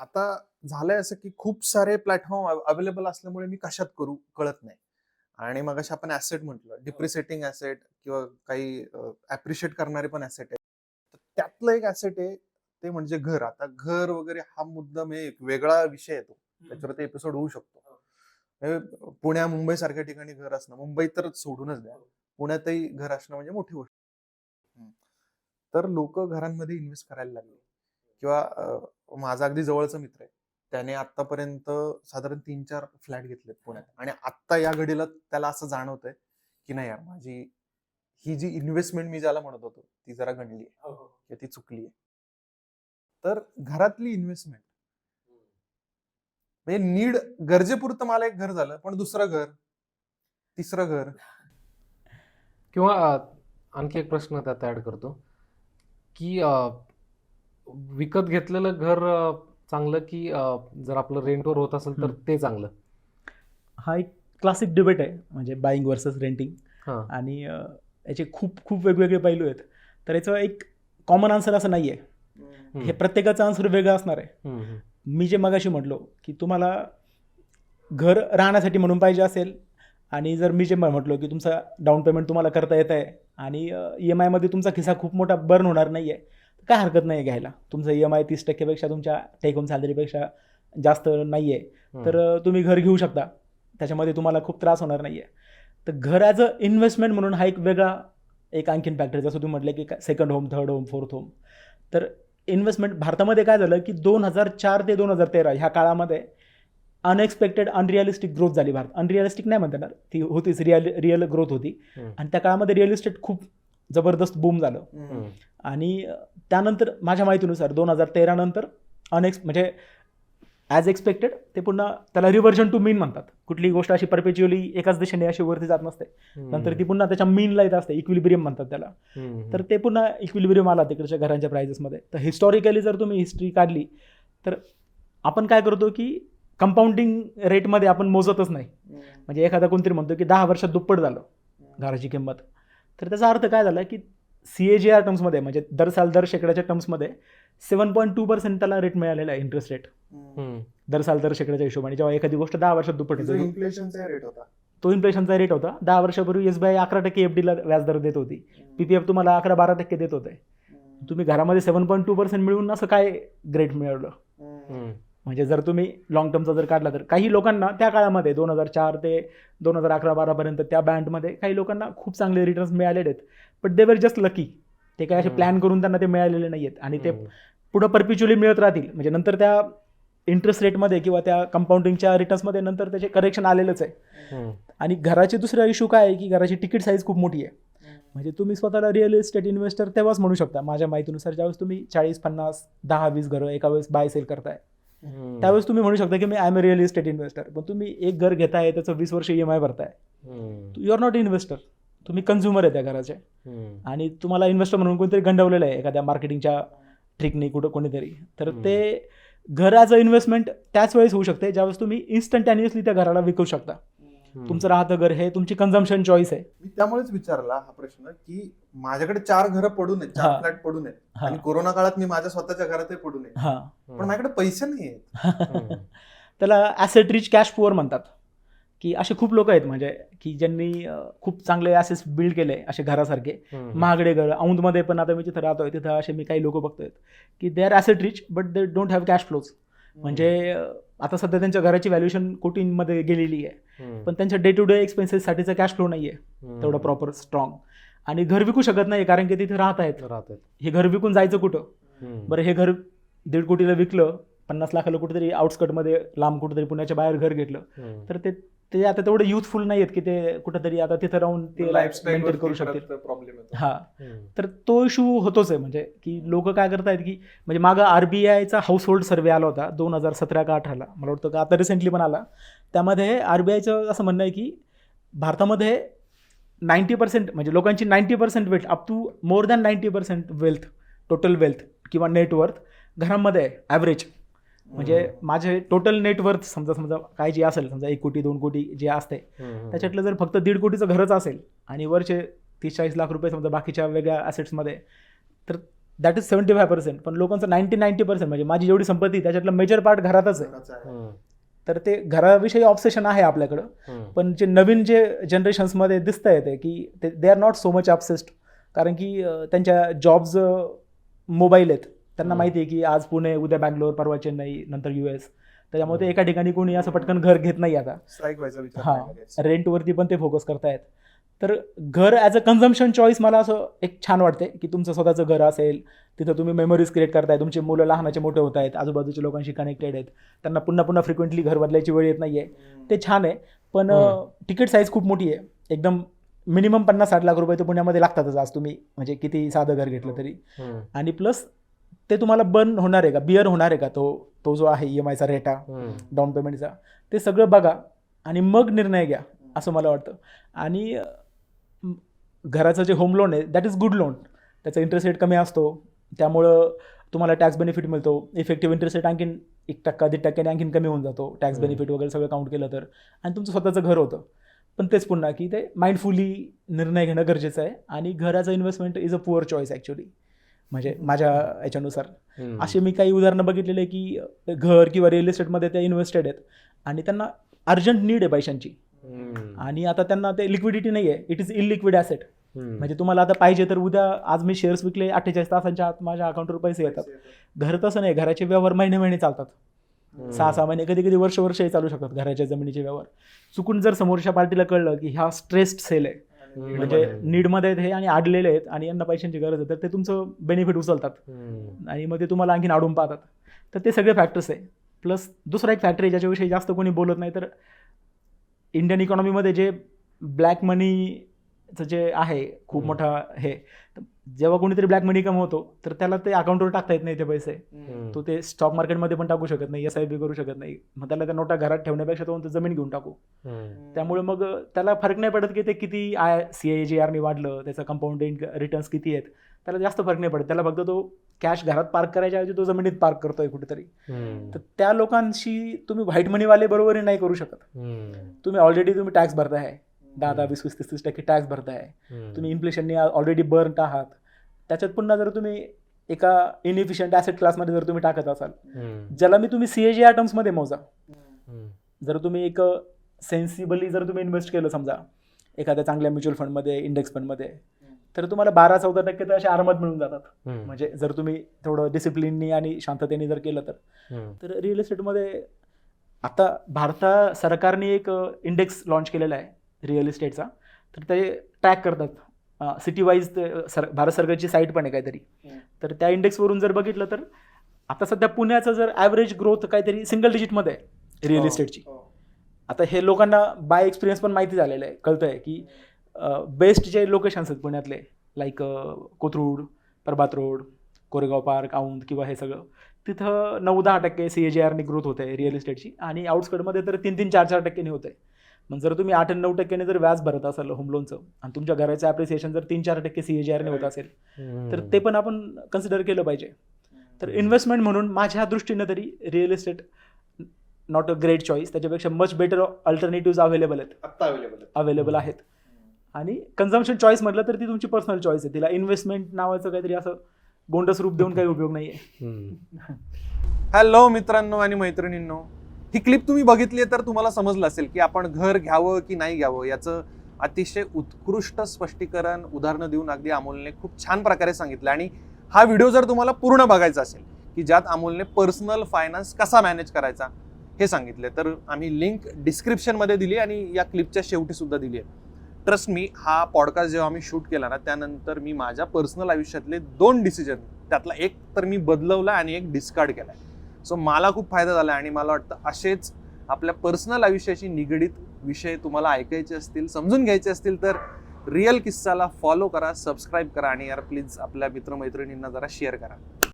आता झालंय असं की खूप सारे प्लॅटफॉर्म अवेलेबल असल्यामुळे मी कशात करू कळत नाही. आणि मग आपण ऍसेट म्हटलं डिप्रिसिएटिंग ऍसेट किंवा काही अप्रिशिएट करणारे पण ऍसेट आहे तर त्यातलं एक ऍसेट आहे ते म्हणजे घर. आता घर वगैरे हा मुद्दा म्हणजे एक वेगळा विषय येतो त्याच्यावर ते एपिसोड होऊ शकतो. पुण्या मुंबई सारख्या ठिकाणी घर असणं मुंबई तर सोडूनच द्या. पुण्यातही घर असणं म्हणजे मोठी गोष्ट. तर लोक घरांमध्ये इन्व्हेस्ट करायला लागले. किंवा माझा अगदी जवळचा मित्र आहे. त्याने आतापर्यंत साधारण तीन चार फ्लॅट घेतलेत पुण्यात. आणि आत्ता या घडीला त्याला असं जाणवतंय की नाही यार माझी ही जी इन्व्हेस्टमेंट मी ज्याला म्हणत होतो ती जरा गणली आहे किंवा ती चुकली आहे. तर घरातली इन्व्हेस्टमेंट म्हणजे नीड गरजेपुरतं मला एक घर झालं पण दुसरं घर तिसरं घर. किंवा आणखी एक प्रश्न त्यात ऍड करतो की विकत घेतलेलं घर चांगलं की जर आपलं रेंटवर होत असेल तर. ते चांगलं? हा एक क्लासिक डिबेट आहे म्हणजे बाईंग वर्सेस रेंटिंग हां. आणि याचे खूप खूप वेगवेगळे पैलू आहेत. तर याचं एक कॉमन आन्सर असं नाही आहे हे प्रत्येकाचं आन्सर वेगळं असणार आहे. मी जे मगाशी म्हटलो की तुम्हाला घर राहण्यासाठी म्हणून पाहिजे असेल आणि जर मी जे म्हटलो की तुमचा डाऊन पेमेंट तुम्हाला करता येत आहे आणि ई एम आयमध्ये तुमचा खिसा खूप मोठा बर्न होणार नाही आहे काय हरकत नाही घ्यायला. तुमचं ई एम आय तीस टक्केपेक्षा तुमच्या टेक होम सॅलरीपेक्षा जास्त नाही आहे तर तुम्ही घर घेऊ शकता. त्याच्यामध्ये तुम्हाला खूप त्रास होणार नाही आहे तर घर ॲज अ इन्व्हेस्टमेंट म्हणून हा एक वेगळा एक आणखीन फॅक्टर जसं तुम्ही म्हटलं की second home third home fourth home तर इन्व्हेस्टमेंट भारतामध्ये काय झालं की दोन हजार चार ते दोन हजार तेरा ह्या काळामध्ये अनएक्सपेक्टेड अनरिअलिस्टिक ग्रोथ झाली भारत. अनरिअलिस्टिक नाही म्हणता येणार. ती होतीच रिअल रिअल ग्रोथ होती. आणि त्या काळामध्ये रिअल इस्टेट खूप जबरदस्त बूम झालं. आणि त्यानंतर माझ्या माहितीनुसार दोन हजार तेरा नंतर अनएक्स म्हणजे ॲज एक्सपेक्टेड ते पुन्हा त्याला रिव्हर्जन टू मीन म्हणतात. कुठलीही गोष्ट अशी परपेच्युअली एकाच दिशेने अशी वरती जात नसते. नंतर ती पुन्हा त्याच्या मीनला येत असते इक्विलिब्रियम म्हणतात त्याला. तर ते पुन्हा इक्विलिब्रियम आला तिकडच्या घरांच्या प्राइजेसमध्ये तर हिस्टॉरिकली जर तुम्ही हिस्ट्री काढली तर आपण काय करतो की कंपाऊंडिंग रेटमध्ये आपण मोजतच नाही. म्हणजे एखादा कोणतरी म्हणतो की दहा वर्षात दुप्पट झालं. घराची किंमत. तर त्याचा अर्थ काय झाला की सी ए जी आर टर्म्समध्ये म्हणजे दर साल दर शेकड्याच्या टर्म्समध्ये सेवन पॉईंट टू पर्सेंट त्याला रेट मिळालेला आहे इंटरेस्ट रेट. दर साल दर शेकड्याच्या हिशोबाने. जेव्हा एखादी गोष्ट दहा वर्षात दुप्पट होते इन्फ्लेशनचा रेट होता. तो इन्फ्लेशनचा रेट होता. दहा वर्षापूर्वी एस बी आय अकरा टक्के एफ डीला व्याजदर देत होती. पी पी एफ तुम्हाला अकरा बारा टक्के देत होते. तुम्ही घरामध्ये सेवन पॉईंट टू पर्सेंट मिळून असं काय ग्रेट मिळवलं? हम्म. म्हणजे जर तुम्ही लॉंग टर्मचा जर काढला तर काही लोकांना त्या काळामध्ये दोन हजार चार ते दोन हजार अकरा बारापर्यंत त्या बँडमध्ये काही लोकांना खूप चांगले रिटर्न्स मिळालेले आहेत but they were just lucky ते काय असे. प्लॅन करून त्यांना ते मिळालेले नाही आहेत आणि ते. पुढं परपिच्युअली मिळत राहतील म्हणजे नंतर त्या इंटरेस्ट रेटमध्ये किंवा त्या कंपाऊंडिंगच्या रिटर्न्समध्ये नंतर त्याचे करेक्शन आलेलंच आहे. आणि घराचे दुसरा इश्यू काय आहे की घराची तिकीट साईज खूप मोठी आहे म्हणजे तुम्ही स्वतःला रिअल इस्टेट इन्व्हेस्टर तेव्हाच म्हणू शकता माझ्या माहितीनुसार ज्यावेळेस तुम्ही चाळीस पन्नास दहा वीस घरं एका वेळेस बाय सेल करताय. त्यावेळेस तुम्ही म्हणू शकता की मी I M real estate investor पण तुम्ही एक घर घेताय त्याचं वीस वर्ष ई एम आय भरताय. यू आर नॉट इन्व्हेस्टर तुम्ही कन्झ्युमर आहे त्या घराचे. आणि तुम्हाला इन्व्हेस्टर म्हणून कोणतरी गंडवलेलं आहे एखाद्या मार्केटिंगच्या ट्रिकनी कुठं कोणीतरी तर. ते घर ॲज अ इन्व्हेस्टमेंट त्याच वेळेस होऊ शकते ज्यावेळेस तुम्ही इन्स्टंटॅनियसली त्या घराला विकू शकता. तुमचं राहतं घर हे तुमची कन्झम्पन चॉईस आहे. मी त्यामुळेच विचारला हा प्रश्न की माझ्याकडे चार घरं पडून आहेत चार. फ्लॅट पडून आहेत. आणि कोरोना काळात मी माझ्या स्वतःच्या घरातही पडून आहे पण माझ्याकडे पैसे नाही आहेत. त्याला ॲसेट रिच कॅश पुअर म्हणतात. की असे खूप लोक आहेत म्हणजे की ज्यांनी खूप चांगले ॲसेट्स बिल्ड केले असे घरासारखे. महागडे घर औंधमध्ये पण आता मी जिथं राहतोय तिथं असे मी काही लोक बघतोय की they are asset rich but they don't have cash flows म्हणजे आता सध्या त्यांच्या घराची व्हॅल्युएशन कोटींमध्ये गेलेली आहे. पण त्यांच्या डे टू डे एक्सपेन्सेससाठीचा कॅश फ्लो नाही आहे. तेवढं प्रॉपर स्ट्रॉंग आणि घर विकू शकत नाही कारण की तिथे राहत आहेत राहतात हे घर विकून जायचं कुठं. बरं हे घर दीड कोटीला विकलं पन्नास लाखाला कुठेतरी आउटस्कटमध्ये लांब कुठेतरी पुण्याच्या बाहेर घर घेतलं. तर ते ते आता तेवढे युथफुल नाही आहेत की ते कुठेतरी आता तिथं राहून ते लाईफस्टाईल मेंटेन करू शकतील. प्रॉब्लेम हा. तर तो इशू होतोच आहे म्हणजे की लोक काय करतायत की म्हणजे मागं आर बी आयचा हाऊस होल्ड सर्वे आला होता दोन हजार सतरा का अठराला. मला वाटतं का आता रिसेंटली पण आला. त्यामध्ये आर बी आयचं असं म्हणणं आहे की भारतामध्ये नाईंटी पर्सेंट म्हणजे लोकांची ninety percent wealth up to more than ninety percent wealth total wealth किंवा नेटवर्थ घरामध्ये आहे ॲव्हरेज म्हणजे माझे टोटल नेटवर्थ समजा समजा काय जे असेल समजा एक कोटी दोन कोटी जे असते. त्याच्यातलं जर फक्त दीड कोटीचं घरच असेल आणि वरचे तीस चाळीस लाख रुपये समजा बाकीच्या वेगळ्या ॲसेट्समध्ये तर that is seventy five percent पण लोकांचं नाईन्टी नाईन्टी पर्सेंट म्हणजे माझी जेवढी संपत्ती आहे, त्याच्यातलं मेजर पार्ट घरातच आहे. तर ते घराविषयी ऑब्सेशन आहे आपल्याकडं. पण जे नवीन जे जनरेशन्समध्ये दिसतं येते की ते they are not so much obsessed कारण की त्यांच्या जॉब्स मोबाईल आहेत. त्यांना. माहिती आहे की आज पुणे उद्या बँगलोर परवा चेन्नई नंतर यू एस त्याच्यामुळे ते एका ठिकाणी कोणी असं पटकन घर घेत नाही आता. स्ट्राईक व्हायचा हा. रेंटवरती पण ते फोकस करतायत. तर घर ॲज अ कन्झम्पशन चॉईस मला असं एक छान वाटते की तुमचं स्वतःचं घर असेल तिथं तुम्ही मेमरीज क्रिएट करताय तुमचे मुलं लहानाचे मोठे होत आहेत आजूबाजूच्या लोकांशी कनेक्टेड आहेत त्यांना पुन्हा पुन्हा फ्रिक्वेंटली घर बदलायची वेळ येत नाही आहे ते छान आहे पण. तिकीट साईज खूप मोठी आहे. एकदम मिनिमम पन्नास साठ लाख रुपये तर पुण्यामध्ये लागतातच आज तुम्ही म्हणजे किती साधं घर घेतलं तरी. हम्म, आणि प्लस ते तुम्हाला बर्न होणार आहे का? बिअर होणार आहे का तो तो जो आहे ई एम आयचा रेटा डाऊन पेमेंटचा ते सगळं बघा आणि मग निर्णय घ्या असं मला वाटतं. आणि घराचं जे होम लोन आहे दॅट इज गुड लोन त्याचा इंटरेस्ट रेट कमी असतो. त्यामुळं तुम्हाला टॅक्स बेनिफिट मिळतो. इफेक्टिव्ह इंटरेस्ट रेट आणखीन एक टक्का दीड टक्क्याने आणखीन कमी होऊन जातो. टॅक्स. बेनिफिट वगैरे सगळं काउंट केलं तर. आणि तुमचं स्वतःचं घर होतं. पण तेच पुन्हा की ते माइंडफुली निर्णय घेणं गरजेचं आहे. आणि घराचं investment is a poor choice actually म्हणजे माझ्या याच्यानुसार. असे मी काही उदाहरणं बघितलेले आहे की घर किंवा रिअल इस्टेटमध्ये ते इन्व्हेस्टेड आहेत आणि त्यांना अर्जंट नीड आहे पैशांची. आणि आता त्यांना ते लिक्विडिटी नाही आहे इट इज इलिक्विड ॲसेट म्हणजे तुम्हाला आता पाहिजे तर उद्या आज मी शेअर्स विकले अठ्ठेचाळीस तासांच्या आत माझ्या अकाउंटवर पैसे येतात. घर तसं नाही. घराचे व्यवहार महिने महिने चालतात. सहा सहा महिने कधी कधी वर्ष वर्षही चालू शकतात घराच्या जमिनीचे व्यवहार. चुकून जर समोरच्या पार्टीला कळलं की ह्या स्ट्रेस्ड सेल आहे. म्हणजे. नीडमध्ये आहेत. हे आणि आडलेले आहेत आणि यांना पैशांची गरज आहे तर ते तुमचं बेनिफिट उचलतात. आणि मग ते तुम्हाला आणखीन आडून पाहतात. तर ते सगळे फॅक्टर्स आहे. प्लस दुसरा एक फॅक्टर आहे ज्याच्याविषयी जास्त कोणी बोलत नाही तर इंडियन इकॉनॉमीमध्ये जे ब्लॅक मनीचं जे आहे खूप. मोठा हे जेव्हा कोणीतरी ब्लॅक मनी कमवतो तर त्याला ते अकाउंटवर टाकता येत नाही ते पैसे. तो ते स्टॉक मार्केटमध्ये पण टाकू शकत नाही एस आय बी करू शकत नाही मग त्याला त्या नोटा घरात ठेवण्यापेक्षा तो जमीन घेऊन टाकू. त्यामुळे मग त्याला फरक नाही पडत की ते किती आय सी आय जी आरने वाढलं त्याचं कंपाऊंडिंग रिटर्न्स किती आहेत त्याला जास्त फरक नाही पडत त्याला फक्त तो कॅश घरात पार्क करायच्या ऐवजी तो जमिनीत पार्क करतोय कुठेतरी. तर त्या लोकांशी तुम्ही व्हाईट मनीवाले बरोबरही नाही करू शकत. तुम्ही ऑलरेडी तुम्ही टॅक्स भरताय दहा दहा वीस वीस तीस तीस टक्के टॅक्स भरताय. तुम्ही इन्फ्लेशनने ऑलरेडी बर्न आहात त्याच्यात पुन्हा जर तुम्ही एका इनइफिशियंट ॲसेट क्लासमध्ये जर तुम्ही टाकत असाल. ज्याला मी तुम्ही सी ए जी आर टर्म्समध्ये मोजा. जर तुम्ही एक सेन्सिबली जर तुम्ही इन्व्हेस्ट केलं समजा एखाद्या चांगल्या म्युच्युअल फंडमध्ये इंडेक्स फंडमध्ये तर तुम्हाला बारा चौदा टक्के तर असे आरामात मिळून जातात. म्हणजे जर तुम्ही थोडं डिसिप्लिननी आणि शांततेने जर केलं तर. तर रिअल इस्टेटमध्ये आता भारता सरकारने एक इंडेक्स लॉन्च केलेला आहे रिअल इस्टेटचा तर ते ट्रॅक करतात. सिटी वाईज सर भारत सरकारची साईट पण आहे काहीतरी. तर त्या इंडेक्सवरून जर बघितलं तर आता सध्या पुण्याचं जर ॲव्हरेज ग्रोथ काहीतरी सिंगल डिजिटमध्ये आहे रिअल हो, इस्टेटची हो. आता हे लोकांना बाय एक्सपिरियन्स पण माहिती झालेलं आहे कळतं आहे की बेस्ट जे लोकेशन्स आहेत पुण्यातले like Kothrud Prabhat road Koregaon park Aundh किंवा हे सगळं तिथं नऊ दहा टक्के सी ए जी आरने ग्रोथ होते रिअल इस्टेटची आणि आउटस्कटमध्ये तर तीन तीन चार चार टक्क्याने होते मग जर तुम्ही आठ आणि नऊ टक्क्याने जर व्याज भरत असाल होम लोनचं आणि तुमच्या घराचं ॲप्रिसिएशन जर तीन चार टक्के सी आरने होत असेल तर ते पण आपण कन्सिडर केलं पाहिजे. तर इन्व्हेस्टमेंट म्हणून माझ्या दृष्टीनं तरी real estate not a great choice त्याच्यापेक्षा मच बेटर अल्टरनेटिव्ह अवेलेबल आहेत. आत्ता अवेलेबल अवेलेबल आहेत. आणि कन्झम्पशन चॉईस म्हटलं तर ती तुमची पर्सनल चॉईस आहे. तिला इन्व्हेस्टमेंट नावाचं काहीतरी असं गोंडस रूप देऊन काही उपयोग नाही आहे. हॅलो मित्रांनो आणि मैत्रिणींनो. ही क्लिप तुम्ही बघितली तर तुम्हाला समजलं असेल की आपण घर घ्यावं की नाही घ्यावं याचं अतिशय उत्कृष्ट स्पष्टीकरण उदाहरणं देऊन अगदी अमोलने खूप छान प्रकारे सांगितलं. आणि हा व्हिडिओ जर तुम्हाला पूर्ण बघायचा असेल की ज्यात अमोलने पर्सनल फायनान्स कसा मॅनेज करायचा हे सांगितले तर आम्ही लिंक डिस्क्रिप्शनमध्ये दिली आणि या क्लिपच्या शेवटी सुद्धा दिली आहे. ट्रस्ट मी हा पॉडकास्ट जेव्हा आम्ही शूट केला ना त्यानंतर मी माझ्या पर्सनल आयुष्यातले दोन डिसिजन त्यातला एक तर मी बदलवला आणि एक डिस्कार्ड केला सो मला खूप फायदा झाला आणि मला वाटतं असेच आपल्या पर्सनल आयुष्याशी निगडीत विषय तुम्हाला ऐकायचे असतील समजून घ्यायचे असतील तर रिअल किस्साला फॉलो करा सबस्क्राईब करा आणि यार प्लीज आपल्या मित्रमैत्रिणींना जरा शेअर करा.